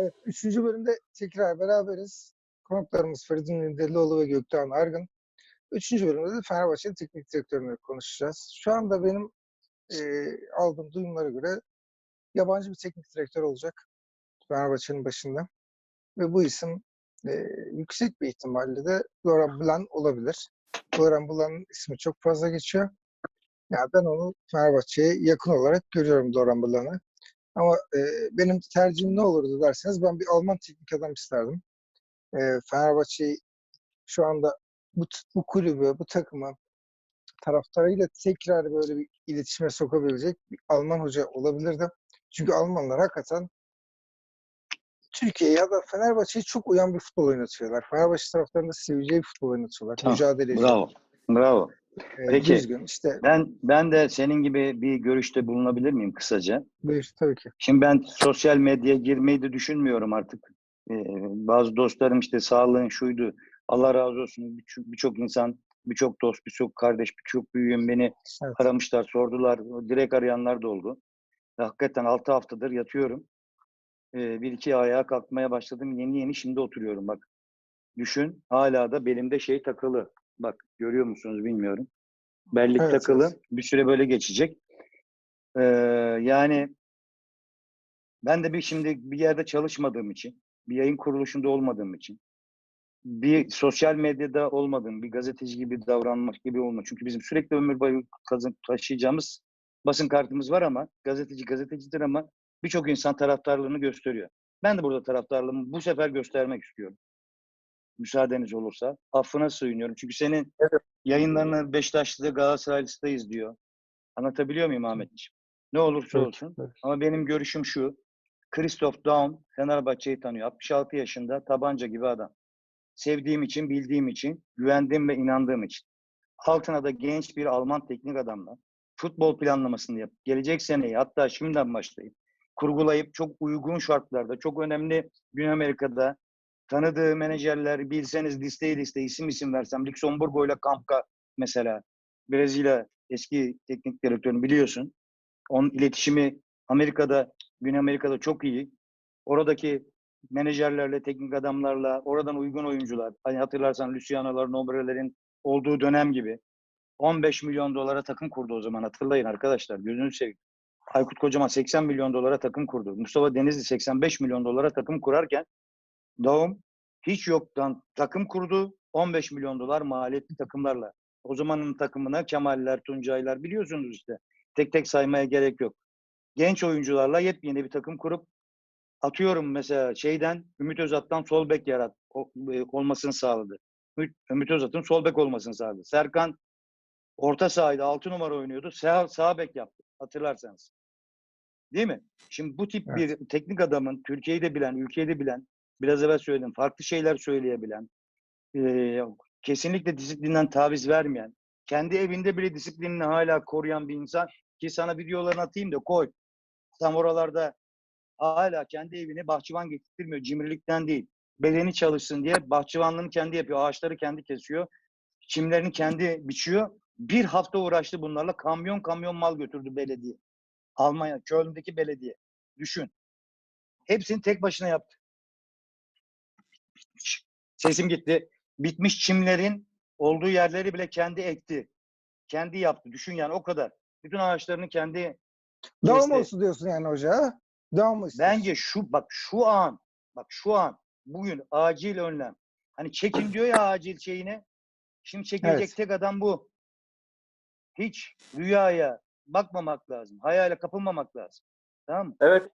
Evet, üçüncü bölümde tekrar beraberiz. Konuklarımız Feridun Lindelioğlu ve Gökdoğan Argın. Üçüncü bölümde de Fenerbahçe'nin teknik direktörünü konuşacağız. Şu anda benim e, aldığım duyumlara göre yabancı bir teknik direktör olacak Fenerbahçe'nin başında. Ve bu isim e, yüksek bir ihtimalle de Laurent Blanc olabilir. Laurent Blanc'ın ismi çok fazla geçiyor. Yani ben onu Fenerbahçe'ye yakın olarak görüyorum Laurent Blanc'ı. Ama e, benim tercihim ne olurdu derseniz ben bir Alman teknik adam isterdim. E, Fenerbahçe'yi şu anda bu, bu kulübü, bu takımı taraftarıyla tekrar böyle bir iletişime sokabilecek bir Alman hoca olabilirdi. Çünkü Almanlar hakikaten Türkiye ya da Fenerbahçe'ye çok uyan bir futbol oynatıyorlar. Fenerbahçe taraftarında seveceği bir futbol oynatıyorlar. Tamam, Mücadeleci. Bravo. Bravo. E, Peki. Düzgün. İşte Ben ben de senin gibi bir görüşte bulunabilir miyim kısaca? buyur tabii ki. Şimdi ben sosyal medyaya girmeyi de düşünmüyorum artık. Ee, bazı dostlarım işte sağlığın şuydu. Allah razı olsun. Birçok birçok insan, birçok dost, birçok kardeş, birçok büyüğüm beni Evet. aramışlar, sordular. Direkt arayanlar da oldu. Hakikaten 6 haftadır yatıyorum. Ee, bir iki ayağa kalkmaya başladım. Yeni yeni şimdi oturuyorum bak. Düşün hala da belimde şey takılı. Bak görüyor musunuz bilmiyorum. Bellik Evet, takılı. evet. Bir süre böyle geçecek. Ee, yani ben de bir şimdi bir yerde çalışmadığım için, bir yayın kuruluşunda olmadığım için, bir sosyal medyada olmadığım, bir gazeteci gibi davranmak gibi olma. Çünkü bizim sürekli ömür boyu kazan- taşıyacağımız basın kartımız var ama gazeteci gazetecidir ama birçok insan taraftarlığını gösteriyor. Ben de burada taraftarlığımı bu sefer göstermek istiyorum. Müsaadeniz olursa. Affına sığınıyorum. Çünkü senin Evet. yayınlarını Beşiktaşlı'da Galatasaraylı'da izliyor. Anlatabiliyor muyum Ahmetciğim? Ne olursa Evet, olsun. evet. Ama benim görüşüm şu. Christoph Daum Fenerbahçe'yi tanıyor. 66 yaşında tabanca gibi adam. Sevdiğim için, bildiğim için, güvendiğim ve inandığım için. Altına da genç bir Alman teknik adamla futbol planlamasını yap. Gelecek seneyi hatta şimdiden başlayıp kurgulayıp çok uygun şartlarda, çok önemli Güney Amerika'da tanıdığı menajerler bilseniz listeye liste isim isim versem Luxemburgo ile Kampka mesela Brezilya eski teknik direktörünü biliyorsun. Onun iletişimi Amerika'da, Güney Amerika'da çok iyi. Oradaki menajerlerle, teknik adamlarla, oradan uygun oyuncular. Hani hatırlarsan Luciano'lar, Nobre'lerin olduğu dönem gibi. 15 milyon dolara takım kurdu o zaman. Hatırlayın arkadaşlar. Gözünü seveyim. Aykut Kocaman 80 milyon dolara takım kurdu. Mustafa Denizli 85 milyon dolara takım kurarken Daum hiç yoktan takım kurdu. 15 milyon dolar maliyetli takımlarla. O zamanın takımına Kemaller, Tuncaylar biliyorsunuz işte. Tek tek saymaya gerek yok. Genç oyuncularla yepyeni bir takım kurup atıyorum mesela şeyden Ümit Özat'tan sol bek yarat o- e, olmasını sağladı. Ümit, Ümit Özat'ın sol bek olmasını sağladı. Serkan orta sahaydı 6 numara oynuyordu. Sağ, sağ bek yaptı hatırlarsanız. Değil mi? Şimdi bu tip bir teknik adamın Türkiye'yi de bilen, ülkeyi de bilen, biraz evvel söyledim, farklı şeyler söyleyebilen, e, kesinlikle disiplinden taviz vermeyen, kendi evinde bile disiplinini hala koruyan bir insan ki sana videolarını atayım da koy. Tam oralarda hala kendi evini bahçıvan getirtmiyor. Cimrilikten değil. Bedeni çalışsın diye bahçıvanlığını kendi yapıyor. Ağaçları kendi kesiyor. Çimlerini kendi biçiyor. Bir hafta uğraştı bunlarla. Kamyon kamyon mal götürdü belediye. Almanya, Köln'deki belediye. Düşün. Hepsini tek başına yaptı. Sesim gitti. Bitmiş çimlerin olduğu yerleri bile kendi ekti. Kendi yaptı. Düşün yani o kadar. Bütün ağaçlarını kendi Devam olsun diyorsun yani hoca. Devam mı istiyorsun? Bence şu bak şu an bak şu an bugün acil önlem. Hani çekin diyor ya acil şeyine. Şimdi çekilecek Evet. tek adam bu. Hiç rüyaya bakmamak lazım. Hayale kapılmamak lazım. Tamam mı? Evet.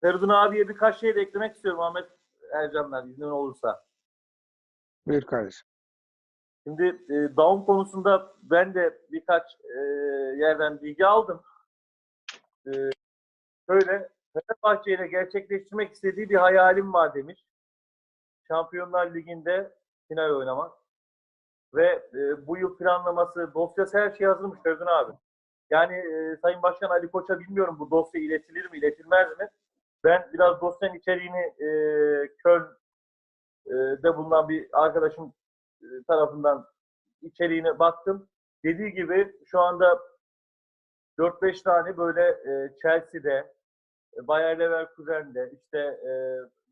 Feridun abiye birkaç şey de eklemek istiyorum Ahmet Ercanlar iznin olursa. Buyur kardeşim. Şimdi e, Daum konusunda ben de birkaç e, yerden bilgi aldım. E, şöyle Fenerbahçe ile gerçekleştirmek istediği bir hayalim var demiş. Şampiyonlar Ligi'nde final oynamak. Ve e, bu yıl planlaması, dosyası her şey hazırmış Feridun abi. Yani e, Sayın Başkan Ali Koç'a bilmiyorum bu dosya iletilir mi, iletilmez mi? Ben biraz dosyanın içeriğini e, Köln'de bulunan bir arkadaşım tarafından içeriğine baktım. Dediği gibi şu anda 4-5 tane böyle Chelsea'de, Bayer Leverkusen'de, işte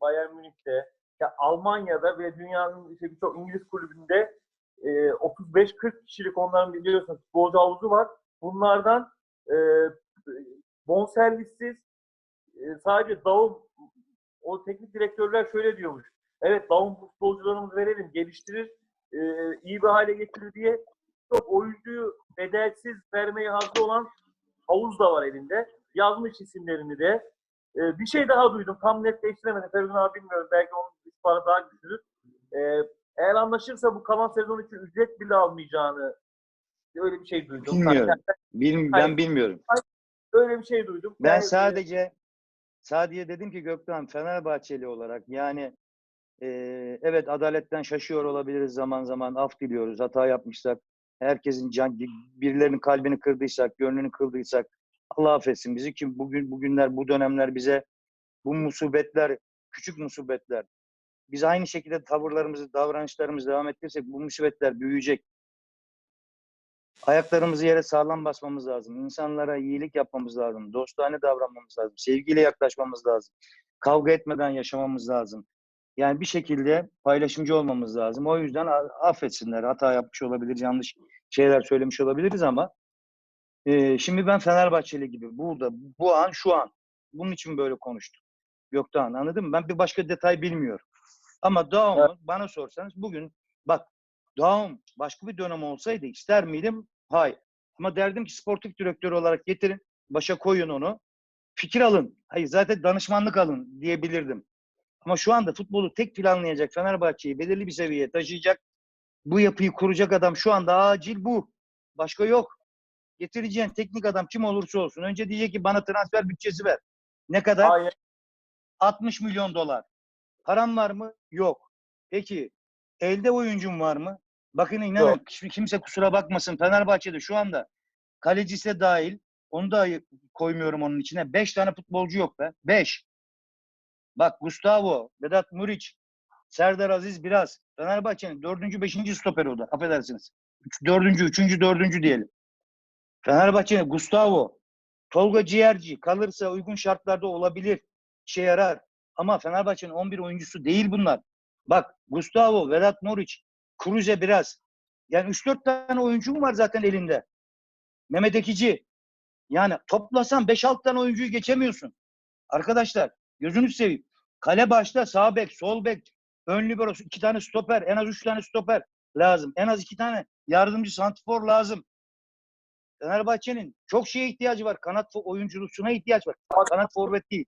Bayern Münih'te, ya Almanya'da ve dünyanın işte birçok İngiliz kulübünde e, 35-40 kişilik onların biliyorsunuz futbolcu havuzu var. Bunlardan bonservissiz sadece Davum o teknik direktörler şöyle diyormuş. Evet Davum futbolcularımızı verelim, geliştirir, e, iyi bir hale getirir diye çok oyuncuyu bedelsiz vermeye hazır olan havuz da var elinde. Yazmış isimlerini de. E, bir şey daha duydum. Tam netleştiremedim. Feridun abi bilmiyorum. Belki onun ispanı daha güçlüdür. E, eğer anlaşırsa bu kalan sezon için ücret bile almayacağını öyle bir şey duydum. Bilmiyorum. Yani Bil- Hayır. ben bilmiyorum. öyle bir şey duydum. Ben Yani, sadece sadece dedim ki Gökhan Fenerbahçeli olarak yani evet adaletten şaşıyor olabiliriz zaman zaman af diliyoruz hata yapmışsak herkesin can birilerinin kalbini kırdıysak gönlünü kırdıysak Allah affetsin bizi ki bugün bugünler bu dönemler bize bu musibetler küçük musibetler biz aynı şekilde tavırlarımızı davranışlarımızı devam ettirirsek bu musibetler büyüyecek. Ayaklarımızı yere sağlam basmamız lazım. İnsanlara iyilik yapmamız lazım. Dostane davranmamız lazım. Sevgiyle yaklaşmamız lazım. Kavga etmeden yaşamamız lazım. Yani bir şekilde paylaşımcı olmamız lazım. O yüzden affetsinler. Hata yapmış olabilir, yanlış şeyler söylemiş olabiliriz ama e, şimdi ben Fenerbahçeli gibi burada, bu an, şu an. Bunun için böyle konuştum. Gökten anladın mı? Ben bir başka detay bilmiyorum. Ama Daum'u bana sorsanız bugün bak Daum başka bir dönem olsaydı ister miydim? Hayır. Ama derdim ki sportif direktör olarak getirin, başa koyun onu. Fikir alın. Hayır zaten danışmanlık alın diyebilirdim. Ama şu anda futbolu tek planlayacak Fenerbahçe'yi belirli bir seviyeye taşıyacak. Bu yapıyı kuracak adam şu anda acil bu. Başka yok. Getireceğin teknik adam kim olursa olsun. Önce diyecek ki bana transfer bütçesi ver. Ne kadar? Aynen. 60 milyon dolar. Param var mı? Yok. Peki elde oyuncum var mı? Bakın inanın Yok. kimse kusura bakmasın. Fenerbahçe'de şu anda kalecisi de dahil onu da koymuyorum onun içine. 5 tane futbolcu yok be. 5. Bak Gustavo, Vedat Muriç, Serdar Aziz biraz. Fenerbahçe'nin dördüncü, beşinci stoperi o da. Affedersiniz. Üç, dördüncü, üçüncü, dördüncü diyelim. Fenerbahçe'nin Gustavo, Tolga Ciğerci kalırsa uygun şartlarda olabilir. İşe yarar. Ama Fenerbahçe'nin 11 oyuncusu değil bunlar. Bak Gustavo, Vedat Muriç, Cruze biraz. Yani 3-4 tane oyuncu var zaten elinde. Mehmet Ekici. Yani toplasan 5-6 tane oyuncuyu geçemiyorsun. Arkadaşlar gözünüzü seveyim. Kale başta sağ bek, sol bek, ön libero, iki tane stoper, en az üç tane stoper lazım. En az iki tane yardımcı santifor lazım. Fenerbahçe'nin çok şeye ihtiyacı var. Kanat oyunculusuna ihtiyaç var. Kanat forvet değil.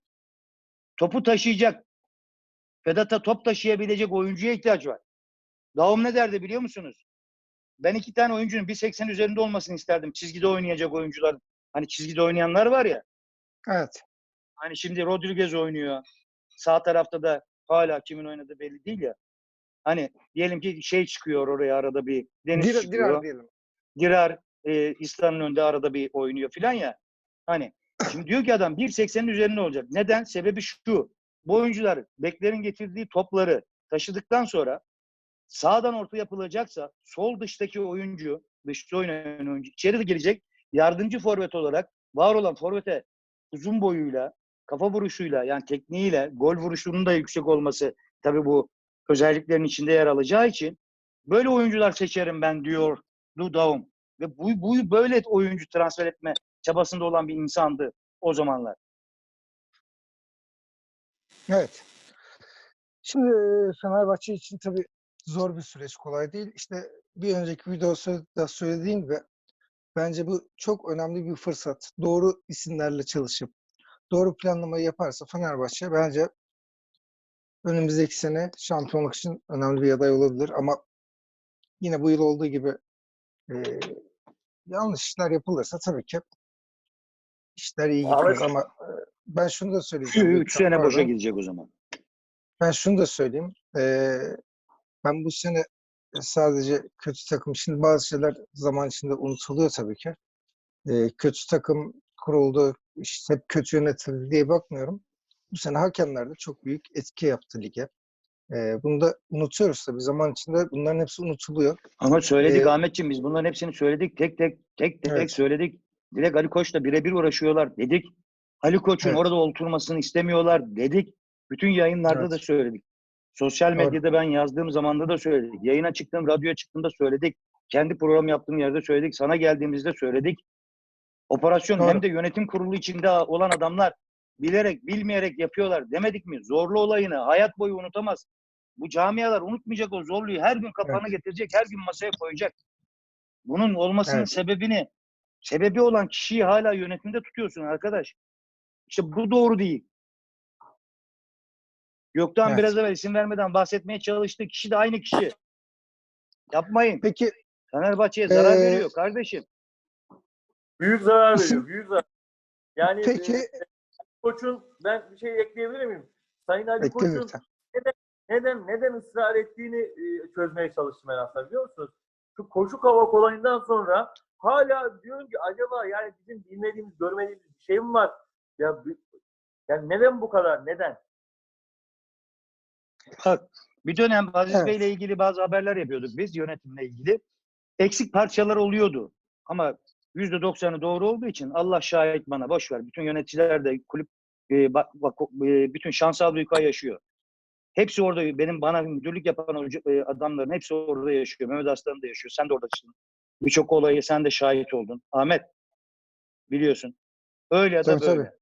Topu taşıyacak. Vedat'a top taşıyabilecek oyuncuya ihtiyaç var. Daum ne derdi biliyor musunuz? Ben iki tane oyuncunun 1.80 üzerinde olmasını isterdim. Çizgide oynayacak oyuncular. Hani çizgide oynayanlar var ya. Evet. Hani şimdi Rodriguez oynuyor. Sağ tarafta da hala kimin oynadığı belli değil ya. Hani diyelim ki şey çıkıyor oraya arada bir Deniz Dir, çıkıyor. dirar diyelim. Dirar e, İslam'ın önünde arada bir oynuyor filan ya. Hani şimdi diyor ki adam 1.80'in üzerinde olacak. Neden? Sebebi şu. Bu oyuncular beklerin getirdiği topları taşıdıktan sonra sağdan orta yapılacaksa sol dıştaki oyuncu, dışta oynayan oyuncu içeri de girecek. Yardımcı forvet olarak var olan forvete uzun boyuyla, kafa vuruşuyla yani tekniğiyle, gol vuruşunun da yüksek olması tabii bu özelliklerin içinde yer alacağı için böyle oyuncular seçerim ben diyor Daum. Ve bu, bu böyle oyuncu transfer etme çabasında olan bir insandı o zamanlar. Evet. Şimdi Fenerbahçe için tabii zor bir süreç, kolay değil. İşte bir önceki videoda söylediğim gibi bence bu çok önemli bir fırsat. Doğru isimlerle çalışıp doğru planlamayı yaparsa Fenerbahçe bence önümüzdeki sene şampiyonluk için önemli bir aday olabilir. Ama yine bu yıl olduğu gibi e, yanlış işler yapılırsa tabii ki işler iyi gitmez ama e, ben şunu da söyleyeceğim. 3 Gökhan, sene boşa gidecek o zaman. Ben şunu da söyleyeyim. Eee, ben bu sene sadece kötü takım, şimdi bazı şeyler zaman içinde unutuluyor tabii ki. Eee, kötü takım kuruldu, işte hep kötü yönetildi diye bakmıyorum. Bu sene hakemler de çok büyük etki yaptı lige. Eee, bunu da unutuyoruz tabii. Zaman içinde bunların hepsi unutuluyor. Ama söyledik Ee, Ahmetciğim biz bunların hepsini söyledik. Tek tek tek tek Evet. söyledik. Direkt Ali Koç'la birebir uğraşıyorlar dedik. Ali Koç'un Evet. orada oturmasını istemiyorlar dedik. Bütün yayınlarda Evet. da söyledik. Sosyal Doğru. medyada ben yazdığım zamanda da söyledik. Yayına çıktım, radyoya çıktığımda söyledik. Kendi program yaptığım yerde söyledik. Sana geldiğimizde söyledik. Operasyon Doğru. hem de yönetim kurulu içinde olan adamlar bilerek, bilmeyerek yapıyorlar demedik mi? Zorlu olayını hayat boyu unutamaz. Bu camialar unutmayacak o zorluyu. Her gün kapağına getirecek, her gün masaya koyacak. Bunun olmasının Evet. sebebini, sebebi olan kişiyi hala yönetimde tutuyorsun arkadaş. İşte bu doğru değil. Gökten Evet. biraz evvel isim vermeden bahsetmeye çalıştığı kişi de aynı kişi. Yapmayın. Peki Fenerbahçe'ye zarar Ee, veriyor kardeşim. Büyük zarar veriyor. Büyük zarar. Yani peki e, Koç'un ben bir şey ekleyebilir miyim? Sayın Ali bekle Koç'un lütfen. neden neden ısrar ettiğini e, çözmeye çalıştım ben aslında biliyor musunuz? Şu koşu kavak olayından sonra hala diyorum ki acaba yani bizim bilmediğimiz, görmediğimiz bir şey mi var? Ya yani neden bu kadar? Neden? Bak bir dönem Aziz Evet. Bey'le ilgili bazı haberler yapıyorduk biz yönetimle ilgili. Eksik parçalar oluyordu. Ama %90'ı doğru olduğu için Allah şahit bana boş ver. Bütün yöneticiler de kulüp e, bak, bak, e, bütün şansal Büyükay yaşıyor. Hepsi orada benim bana müdürlük yapan e, adamların hepsi orada yaşıyor. Mehmet Aslan da yaşıyor. Sen de oradasın. Birçok olayı sen de şahit oldun. Ahmet biliyorsun. Öyle ya da Tabii, böyle. tabii.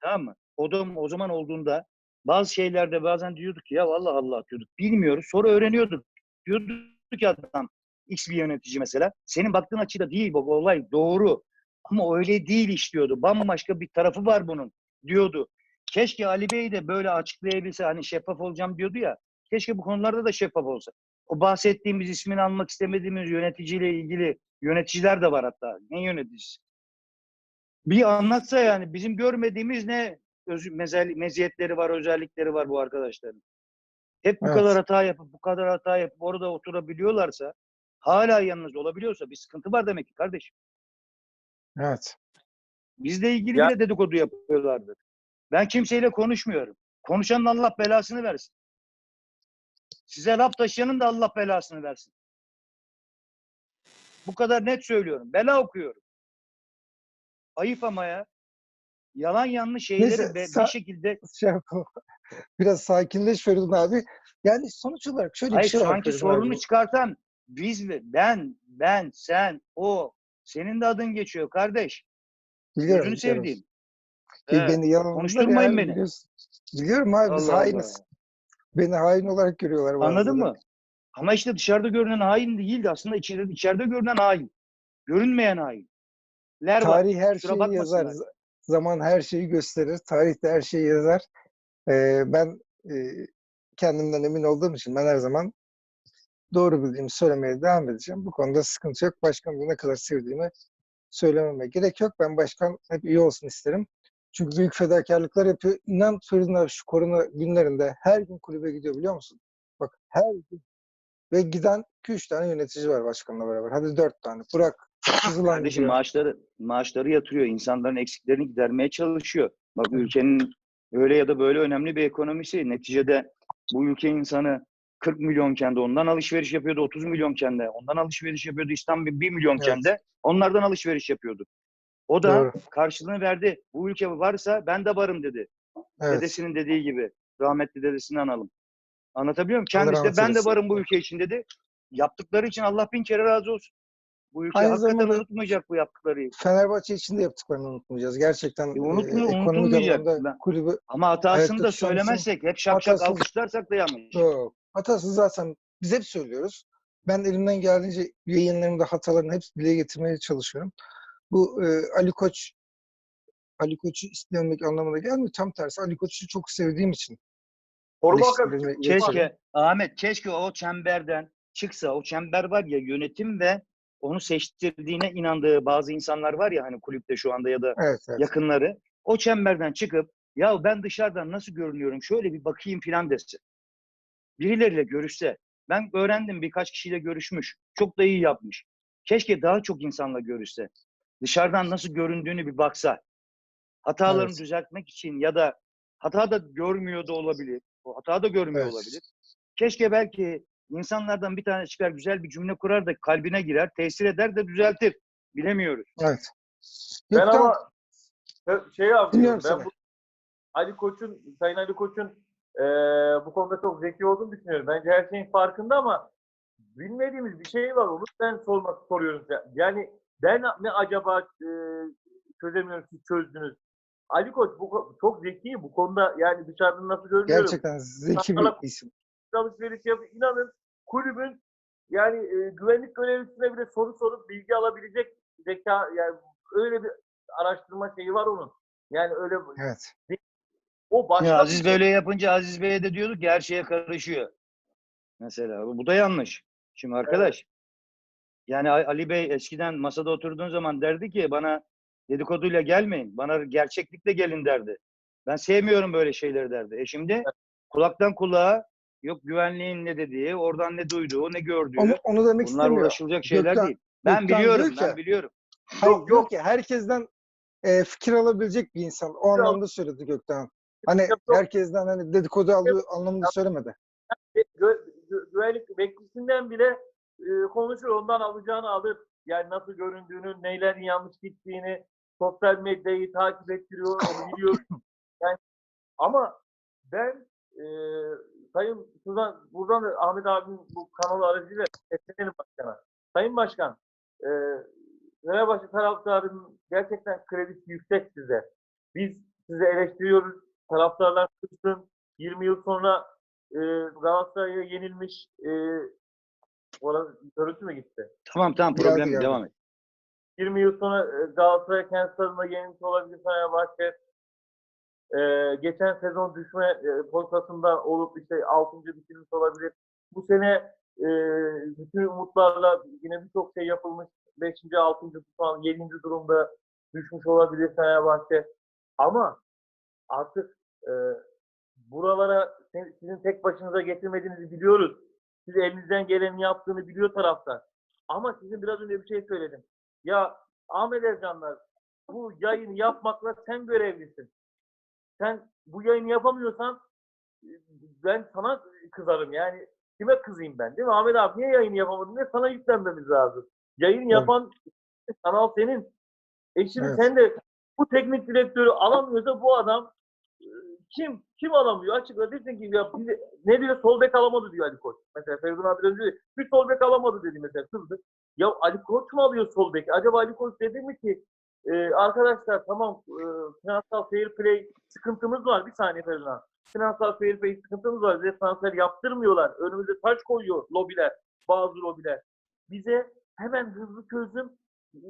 Tamam mı? O, da, o zaman olduğunda bazı şeylerde bazen diyorduk ki ya Allah Allah diyorduk. Bilmiyoruz. Sonra öğreniyorduk. Diyorduk ki adam X bir yönetici mesela. Senin baktığın açıda değil bu olay doğru. Ama öyle değil işliyordu. Bambaşka bir tarafı var bunun diyordu. Keşke Ali Bey de böyle açıklayabilse hani şeffaf olacağım diyordu ya. Keşke bu konularda da şeffaf olsa. O bahsettiğimiz ismini almak istemediğimiz yöneticiyle ilgili yöneticiler de var hatta. Ne yöneticisi? Bir anlatsa yani bizim görmediğimiz ne öz, mezel, meziyetleri var, özellikleri var bu arkadaşların. Hep bu Evet. kadar hata yapıp bu kadar hata yapıp orada oturabiliyorlarsa hala yanınızda olabiliyorsa bir sıkıntı var demek ki kardeşim. Evet. Bizle ilgili Ya- bile dedikodu yapıyorlardı. Ben kimseyle konuşmuyorum. Konuşanın Allah belasını versin. Size laf taşıyanın da Allah belasını versin. Bu kadar net söylüyorum. Bela okuyorum. Ayıp ama ya. Yalan yanlış şeyleri Neyse, be- bir şekilde Şey. Biraz sakinleş Feridun abi. Yani sonuç olarak şöyle Hayır bir şey var sanki sorunu abi. çıkartan biz ve ben, ben, sen, o. Senin de adın geçiyor kardeş. Biliyorum, Gözünü sevdiğim. Evet. Beni Konuşturmayın beni. Biliyorsun. Biliyorum abi biz Allah hainiz. Allah. Beni hain olarak görüyorlar Anladın mı? Ama işte dışarıda görünen hain değildi. Aslında içeride, içeride görünen hain. Görünmeyen hain. Ler var. Tarih her Kusura şeyi yazar. Zaman her şeyi gösterir. Tarihte her şeyi yazar. Ee, ben e, kendimden emin olduğum için ben her zaman doğru bildiğimi söylemeye devam edeceğim. Bu konuda sıkıntı yok. Başkanı da ne kadar sevdiğimi söylememe gerek yok. Ben başkan hep iyi olsun isterim. Çünkü büyük fedakarlıklar yapıyor. İnan Feridun abi şu korona günlerinde her gün kulübe gidiyor biliyor musun? Bak her gün. Ve giden 2-3 tane yönetici var başkanla beraber. Hadi 4 tane. Burak, Kızılan Kardeşim gidiyor. maaşları maaşları yatırıyor. İnsanların eksiklerini gidermeye çalışıyor. Bak ülkenin öyle ya da böyle önemli bir ekonomisi. Neticede bu ülke insanı 40 milyonken de ondan alışveriş yapıyordu. 30 milyonken de ondan alışveriş yapıyordu. İstanbul 1 milyonken Evet. de onlardan alışveriş yapıyordu. O da Doğru. karşılığını verdi. Bu ülke varsa ben de varım dedi. Evet. Dedesinin dediği gibi. Rahmetli dedesini analım. Anlatabiliyor muyum? Kendisi de ben de varım bu ülke için dedi. Yaptıkları için Allah bin kere razı olsun. Bu ülke Aynı hakikaten unutmayacak bu yaptıkları. Fenerbahçe için de yaptıklarını unutmayacağız. Gerçekten E, unutmuyor- e, unutulmayacak. kulübü Ama hatasını da söylemezsek, hep şak şak hatasını- alkışlarsak da yanlış. yok. Hatası zaten biz hep söylüyoruz. Ben elimden geldiğince yayınlarımda hataların hepsini dile getirmeye çalışıyorum. Bu e, Ali Koç Ali Koç'u istemek anlamına gelmiyor. Tam tersi Ali Koç'u çok sevdiğim için. İletiyorum. Keşke, Ahmet keşke o çemberden çıksa, o çember var ya yönetim ve onu seçtirdiğine inandığı bazı insanlar var ya hani kulüpte şu anda ya da Evet, evet. yakınları. O çemberden çıkıp ya ben dışarıdan nasıl görünüyorum şöyle bir bakayım filan dese. Birileriyle görüşse. Ben öğrendim birkaç kişiyle görüşmüş. Çok da iyi yapmış. Keşke daha çok insanla görüşse. Dışarıdan nasıl göründüğünü bir baksa. Hatalarını Evet. düzeltmek için ya da hata da görmüyor da olabilir. O hata da görmüyor Evet. olabilir. Keşke belki insanlardan bir tane çıkar güzel bir cümle kurar da kalbine girer, tesir eder de düzeltir. Bilemiyoruz. evet. Ben Gökten, ama Şey yapıyorum. Dinliyorum Ben bu Ali Koç'un, Sayın Ali Koç'un eee, bu konuda çok zeki olduğunu düşünüyorum. Bence her şeyin farkında ama bilmediğimiz bir şey var. Onu ben sormak soruyorum. Yani ben ne acaba eee çözemiyorum siz çözdünüz. Ali Koç bu çok zeki bu konuda yani dışarıdan nasıl görünüyorum. Gerçekten zeki bir isim. alışveriş yapıp inanın kulübün yani e, güvenlik görevlisine bile soru sorup bilgi alabilecek zeka yani öyle bir araştırma şeyi var onun. Yani öyle Evet. O başka Ya Aziz şey. böyle yapınca Aziz Bey'e de diyorduk ki her şeye karışıyor. Mesela bu bu da yanlış. Şimdi arkadaş yani A- Ali Bey eskiden masada oturduğun zaman derdi ki bana dedikoduyla gelmeyin. Bana gerçeklikle gelin derdi. Ben sevmiyorum böyle şeyleri derdi. E şimdi kulaktan kulağa yok güvenliğin ne dediği, oradan ne duyduğu, ne gördüğü. Onu, onu demek Bunlar istemiyor. uğraşılacak şeyler Gökhan- değil. Ben Gökhan biliyorum, diyor ben ki- biliyorum. Hayır, Yok, yok. ki herkesten e, fikir alabilecek bir insan. O Yok. anlamda söyledi Gökten. Hani herkesten hani dedikodu aldığı anlamında söylemedi. Güvenlik bekçisinden bile e, konuşur ondan alacağını alır. Yani nasıl göründüğünü, neylerin yanlış gittiğini, sosyal medyayı takip ettiriyor, onu biliyor. Yani ama ben e, Sayın şuradan, buradan da Ahmet abinin bu kanalı aracıyla seslenelim başkana. Sayın Başkan, e, Fenerbahçe taraftarının gerçekten kredisi yüksek size. Biz sizi eleştiriyoruz. Taraftarlar kızsın. 20 yıl sonra e, Galatasaray'a yenilmiş e, orada görüntü mü gitti? Tamam tamam problem geldi. devam et. 20 yıl sonra e, Galatasaray kendi stadında yenilmiş olabilir Fenerbahçe. E, geçen sezon düşme e, potasında olup işte 6. bitirmiş olabilir. Bu sene e, bütün umutlarla yine birçok şey yapılmış. 5. 6. puan 7. durumda düşmüş olabilir Fenerbahçe. Ama artık e, buralara sizin tek başınıza getirmediğinizi biliyoruz. Siz elinizden geleni yaptığını biliyor taraftar. Ama sizin biraz önce bir şey söyledim. Ya Ahmet Ercanlar bu yayını yapmakla sen görevlisin. Sen bu yayını yapamıyorsan ben sana kızarım. Yani kime kızayım ben değil mi? Ahmet abi niye yayını yapamadın diye sana yüklenmemiz lazım. Yayın yapan kanal senin. E şimdi Evet. sen de bu teknik direktörü alamıyorsa bu adam kim kim alamıyor? Açıkla desin ki ya bizi, ne diyor sol bek alamadı diyor Ali Koç. Mesela Feridun abi biraz diyor bir sol bek alamadı dedi mesela kızdı. Ya Ali Koç mu alıyor sol beki? Acaba Ali Koç dedi mi ki e, arkadaşlar tamam e, finansal fair play sıkıntımız var. Bir saniye Feridun abi. Finansal fair play sıkıntımız var. Bize transfer yaptırmıyorlar. Önümüze taş koyuyor lobiler. Bazı lobiler. Bize hemen hızlı çözüm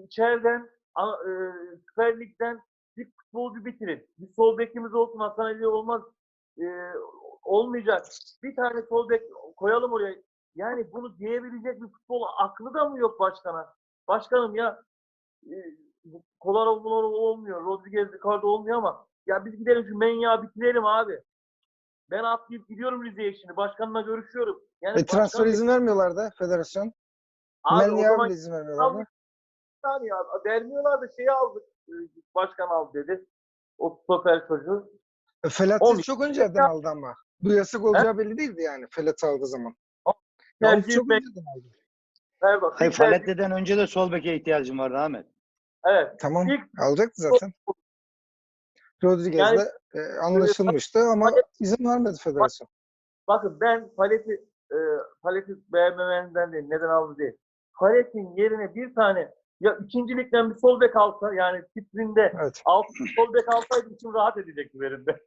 içeriden a- e, Süper Lig'den bir futbolcu bitirin. Bir sol bekimiz olsun. Hasan Ali olmaz. E, olmayacak. Bir tane sol bek koyalım oraya. Yani bunu diyebilecek bir futbol aklı da mı yok başkana? Başkanım ya e, Kolarov Mularov olmuyor. Rodriguez Ricardo olmuyor ama ya biz gidelim şu Menya bitirelim abi. Ben atlayıp gidiyorum Rize'ye şimdi. Başkanla görüşüyorum. Yani E, transfer başkan- izin vermiyorlar da federasyon. Abi Menya izin vermiyorlar da. saniye abi. Vermiyorlar da şeyi aldık. Başkan aldı dedi. O stoper çocuğu. E, Felat Olmuyor. çok önceden aldı ama. Bu yasak olacağı belli değildi yani Felat aldığı zaman. Ya, Tercih çok etmek- önceden aldı. Ver bak. Hayır Falette'den önce de sol beke ihtiyacım vardı Ahmet. Evet. Tamam İlk alacaktı zaten. Rodriguez'le Yani- e, anlaşılmıştı ama Palet- izin vermedi federasyon. Bakın ben paleti e, paleti beğenmemenden değil. Neden aldı değil. Paletin yerine bir tane ya ikincilikten bir sol bek alsa yani titrinde Evet. alt sol bek alsaydı içim rahat edecekti benim de.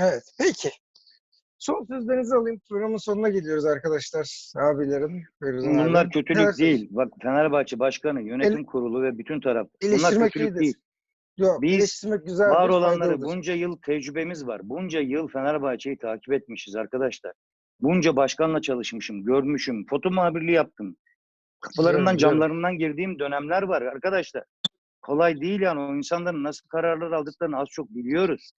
Evet. Peki. Son sözlerinizi alayım. Programın sonuna geliyoruz arkadaşlar. Abilerim. Abi. Bunlar kötülük Neler değil. Bak Fenerbahçe Başkanı, yönetim kurulu ve bütün taraf. Bunlar kötülük iyidir. değil. Yok, Biz güzel Var olanları faydalıdır. bunca yıl tecrübemiz var. Bunca yıl Fenerbahçe'yi takip etmişiz arkadaşlar. Bunca başkanla çalışmışım, görmüşüm, foto muhabirliği yaptım. Kapılarından, camlarından girdiğim dönemler var arkadaşlar. Kolay değil yani o insanların nasıl kararlar aldıklarını az çok biliyoruz.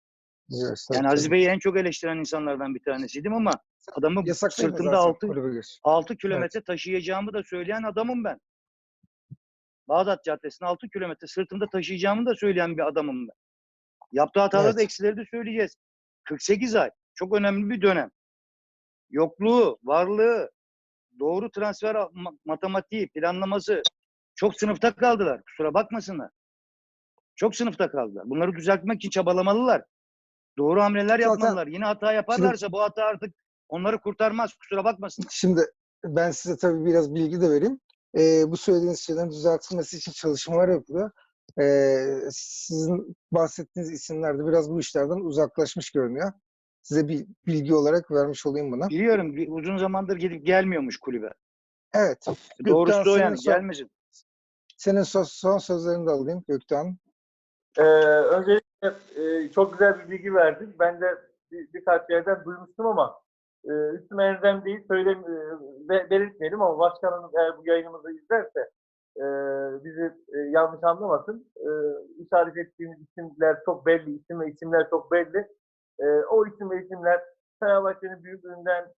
Biliyoruz, Yani Aziz. Bey'i en çok eleştiren insanlardan bir tanesiydim ama adamı Yasak sırtımda zaten altı, kulübe gir? 6 kilometre taşıyacağımı da söyleyen adamım ben. Bağdat Caddesi'ni 6 kilometre sırtımda taşıyacağımı da söyleyen bir adamım ben. Yaptığı hataları Evet. da eksileri de söyleyeceğiz. 48 ay. Çok önemli bir dönem. Yokluğu, varlığı, doğru transfer ma- matematiği, planlaması çok sınıfta kaldılar. Kusura bakmasınlar. Çok sınıfta kaldılar. Bunları düzeltmek için çabalamalılar. Doğru hamleler Zaten- yapmalılar. Yine hata yaparlarsa bu hata artık onları kurtarmaz. Kusura bakmasın. Şimdi ben size tabii biraz bilgi de vereyim. Ee, bu söylediğiniz şeylerin düzeltilmesi için çalışmalar yapılıyor. Ee, sizin bahsettiğiniz isimler de biraz bu işlerden uzaklaşmış görünüyor. Size bir bilgi olarak vermiş olayım bunu. Biliyorum uzun zamandır gidip gelmiyormuş kulübe. Evet. Doğrusu da o senin yani. son- Gelmesin. Senin son, son sözlerini de alayım Gökten. Ee, öncelikle e, çok güzel bir bilgi verdin. Ben de bir, birkaç yerden duymuştum ama e, üstüme erdem değil söylem, e, be- belirtmeyelim ama başkanımız eğer bu yayınımızı izlerse e, bizi e, yanlış anlamasın. E, işaret ettiğimiz isimler çok belli, isim ve isimler çok belli. E, o isim ve isimler Fenerbahçe'nin büyüklüğünden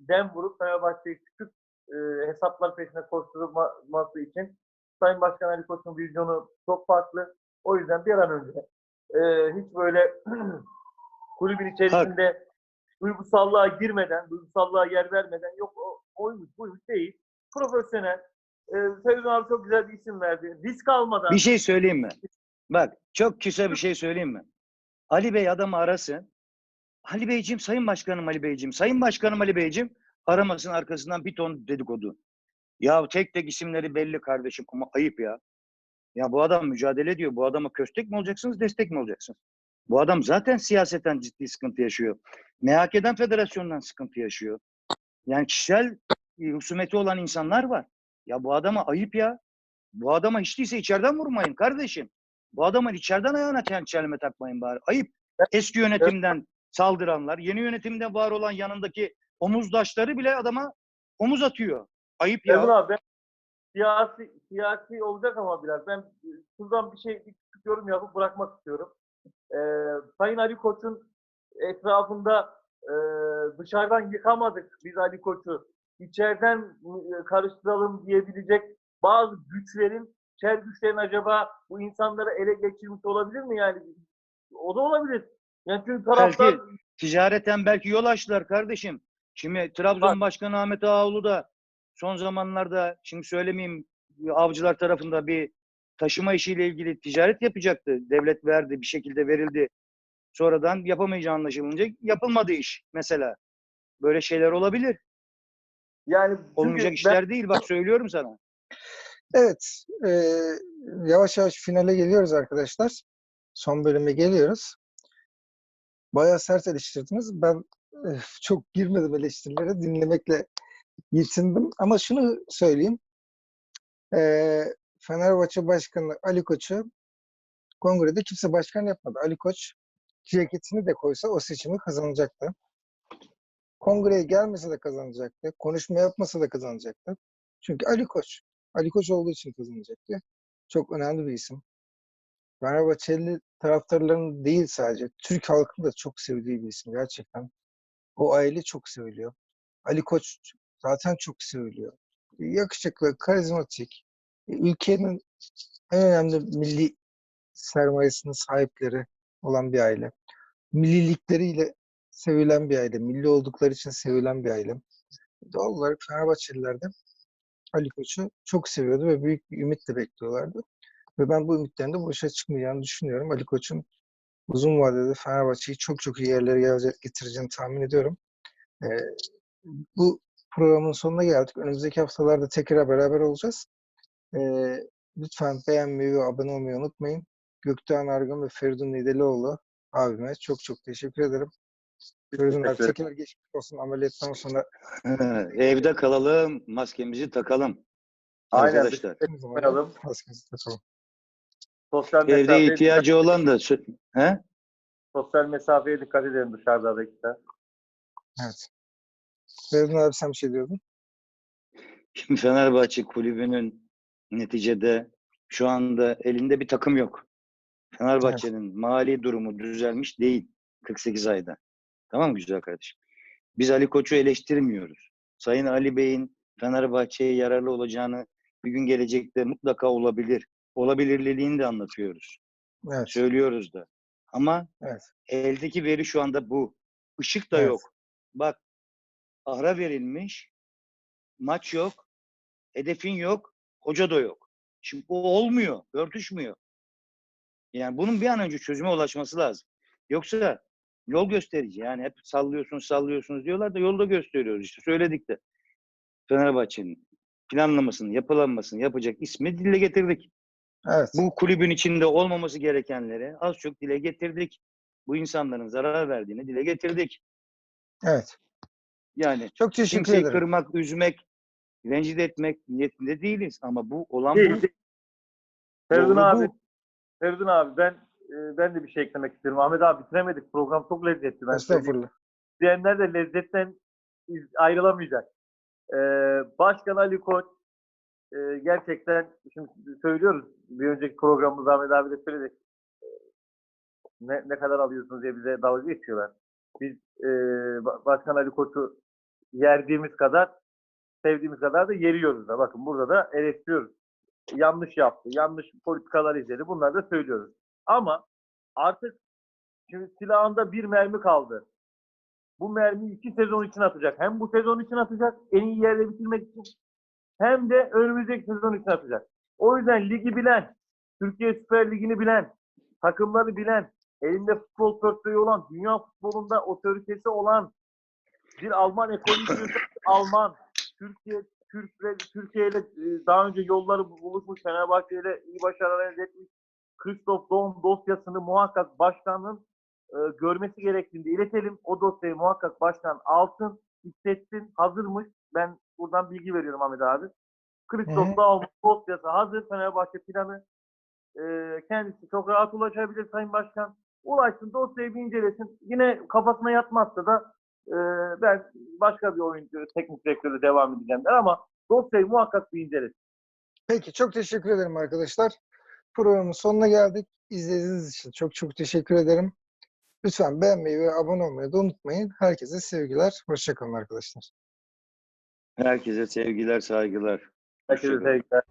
dem vurup Fenerbahçe'yi küçük e, hesaplar peşine koşturulması için Sayın Başkan Ali Koç'un vizyonu çok farklı. O yüzden bir an önce e, hiç böyle kulübün içerisinde duygusallığa girmeden, duygusallığa yer vermeden yok o, oymuş buymuş değil. Profesyonel. E, Feridun abi çok güzel bir isim verdi. Risk almadan. Bir şey söyleyeyim mi? Bak çok kısa bir şey söyleyeyim mi? Ali Bey adamı arasın. Ali Beyciğim, Sayın Başkanım Ali Beyciğim, Sayın Başkanım Ali Beyciğim aramasın arkasından bir ton dedikodu. Ya tek tek isimleri belli kardeşim ama ayıp ya. Ya bu adam mücadele ediyor. Bu adama köstek mi olacaksınız, destek mi olacaksınız? Bu adam zaten siyaseten ciddi sıkıntı yaşıyor. MHK'den federasyondan sıkıntı yaşıyor. Yani kişisel e, husumeti olan insanlar var. Ya bu adama ayıp ya. Bu adama hiç değilse içeriden vurmayın kardeşim. Bu adamın içeriden ayağına çel çelme takmayın bari. Ayıp. Eski yönetimden saldıranlar, yeni yönetimde var olan yanındaki omuzdaşları bile adama omuz atıyor. Ayıp ya. abi ben siyasi, siyasi olacak ama biraz. Ben e, şuradan bir şey bir küçük yorum yapıp bırakmak istiyorum. Ee, Sayın Ali Koç'un etrafında e, dışarıdan yıkamadık biz Ali Koç'u. İçeriden e, karıştıralım diyebilecek bazı güçlerin, şer güçlerin acaba bu insanları ele geçirmiş olabilir mi yani? O da olabilir. Yani çünkü taraftar Belki ticareten belki yol açtılar kardeşim. Şimdi Trabzon Başkanı Ahmet Ağaoğlu da son zamanlarda şimdi söylemeyeyim avcılar tarafında bir taşıma işiyle ilgili ticaret yapacaktı. Devlet verdi bir şekilde verildi. Sonradan yapamayacağı anlaşılınca yapılmadı iş mesela. Böyle şeyler olabilir. yani Olmayacak ben- işler değil bak söylüyorum sana. Evet. eee, yavaş yavaş finale geliyoruz arkadaşlar. Son bölüme geliyoruz. Bayağı sert eleştirdiniz. Ben çok girmedim eleştirilere. Dinlemekle yetindim. Ama şunu söyleyeyim. Eee, Fenerbahçe Başkanı Ali Koç'u kongrede kimse başkan yapmadı. Ali Koç ceketini de koysa o seçimi kazanacaktı. Kongreye gelmese de kazanacaktı. Konuşma yapmasa da kazanacaktı. Çünkü Ali Koç. Ali Koç olduğu için kazanacaktı. Çok önemli bir isim. Fenerbahçeli taraftarların değil sadece, Türk halkının da çok sevdiği bir isim gerçekten. O aile çok seviliyor. Ali Koç zaten çok seviliyor. Yakışıklı, karizmatik, ülkenin en önemli milli sermayesinin sahipleri olan bir aile. Millilikleriyle sevilen bir aile. Milli oldukları için sevilen bir aile. Doğal olarak Fenerbahçeliler de Ali Koç'u çok seviyordu ve büyük bir ümitle bekliyorlardı. Ve ben bu ümitlerin de boşa çıkmayacağını düşünüyorum. Ali Koç'un uzun vadede Fenerbahçe'yi çok çok iyi yerlere getireceğini tahmin ediyorum. Ee, bu programın sonuna geldik. Önümüzdeki haftalarda tekrar beraber olacağız. Ee, lütfen beğenmeyi ve abone olmayı unutmayın. Göktuğan Argın ve Feridun Nidelioğlu abime çok çok teşekkür ederim. Feridun abi tekrar geçmiş olsun ameliyattan sonra. Evde kalalım, maskemizi takalım. Aynen. Arkadaşlar. Maskenizi takalım. Sosyal Evde mesafeye ihtiyacı olan da sö- he? sosyal mesafeye dikkat edelim dışarıda da işte. Evet. Feridun abi sen bir şey diyordun. Şimdi Fenerbahçe kulübünün neticede şu anda elinde bir takım yok. Fenerbahçe'nin mali durumu düzelmiş değil 48 ayda. Tamam mı güzel kardeşim? Biz Ali Koç'u eleştirmiyoruz. Sayın Ali Bey'in Fenerbahçe'ye yararlı olacağını bir gün gelecekte mutlaka olabilir. Olabilirliliğini de anlatıyoruz. Evet. Söylüyoruz da. Ama Evet. eldeki veri şu anda bu. Işık da Evet. yok. Bak ara verilmiş. Maç yok. Hedefin yok. Hoca da yok. Şimdi bu olmuyor. Örtüşmüyor. Yani bunun bir an önce çözüme ulaşması lazım. Yoksa yol gösterici. Yani hep sallıyorsunuz sallıyorsunuz diyorlar da yolda gösteriyoruz işte. Söyledik de. Fenerbahçe'nin planlamasını, yapılanmasını yapacak ismi dile getirdik. Evet. Bu kulübün içinde olmaması gerekenleri az çok dile getirdik. Bu insanların zarar verdiğini dile getirdik. Evet. Yani Çok teşekkür kimseyi ederim. kırmak, üzmek, rencide etmek niyetinde değiliz. Ama bu olan Değil, bu. Doğru abi, bu. Feridun abi ben e, ben de bir şey eklemek istiyorum. Ahmet abi bitiremedik. Program çok lezzetli. Ben. Estağfurullah. izleyenler de lezzetten ayrılamayacak. Ee, Başkan Ali Koç e, gerçekten şimdi söylüyoruz bir önceki programımızda Ahmet abi de söyledik. Ne, ne kadar alıyorsunuz diye bize dalga geçiyorlar. Biz e, Ba- Başkan Ali Koç'u yerdiğimiz kadar sevdiğimiz kadar da yeriyoruz da. Bakın burada da eleştiriyoruz. Yanlış yaptı, yanlış politikalar izledi. Bunları da söylüyoruz. Ama artık şimdi silahında bir mermi kaldı bu mermiyi iki sezon için atacak. Hem bu sezon için atacak, en iyi yerde bitirmek için hem de önümüzdeki sezon için atacak. O yüzden ligi bilen, Türkiye Süper Ligi'ni bilen, takımları bilen, elinde futbol portföyü olan, dünya futbolunda otoritesi olan bir Alman ekolü Alman, Türkiye Türkiye Türkiye ile e, daha önce yolları buluşmuş, Fenerbahçe ile iyi başarılar elde etmiş. Christoph Daum dosyasını muhakkak başkanın e, görmesi gerektiğini de iletelim. O dosyayı muhakkak başkan alsın, hissetsin, hazırmış. Ben buradan bilgi veriyorum Ahmet abi. Christoph Daum dosyası hazır. Fenerbahçe planı. E, kendisi çok rahat ulaşabilir Sayın Başkan. Ulaşsın, dosyayı bir incelesin. Yine kafasına yatmazsa da e, ben başka bir oyuncu, teknik direktörü devam edeceğim der ama dosyayı muhakkak bir incelesin. Peki çok teşekkür ederim arkadaşlar. Programın sonuna geldik. İzlediğiniz için çok çok teşekkür ederim. Lütfen beğenmeyi ve abone olmayı da unutmayın. Herkese sevgiler. Hoşçakalın arkadaşlar. Herkese sevgiler, saygılar. Herkese sevgiler.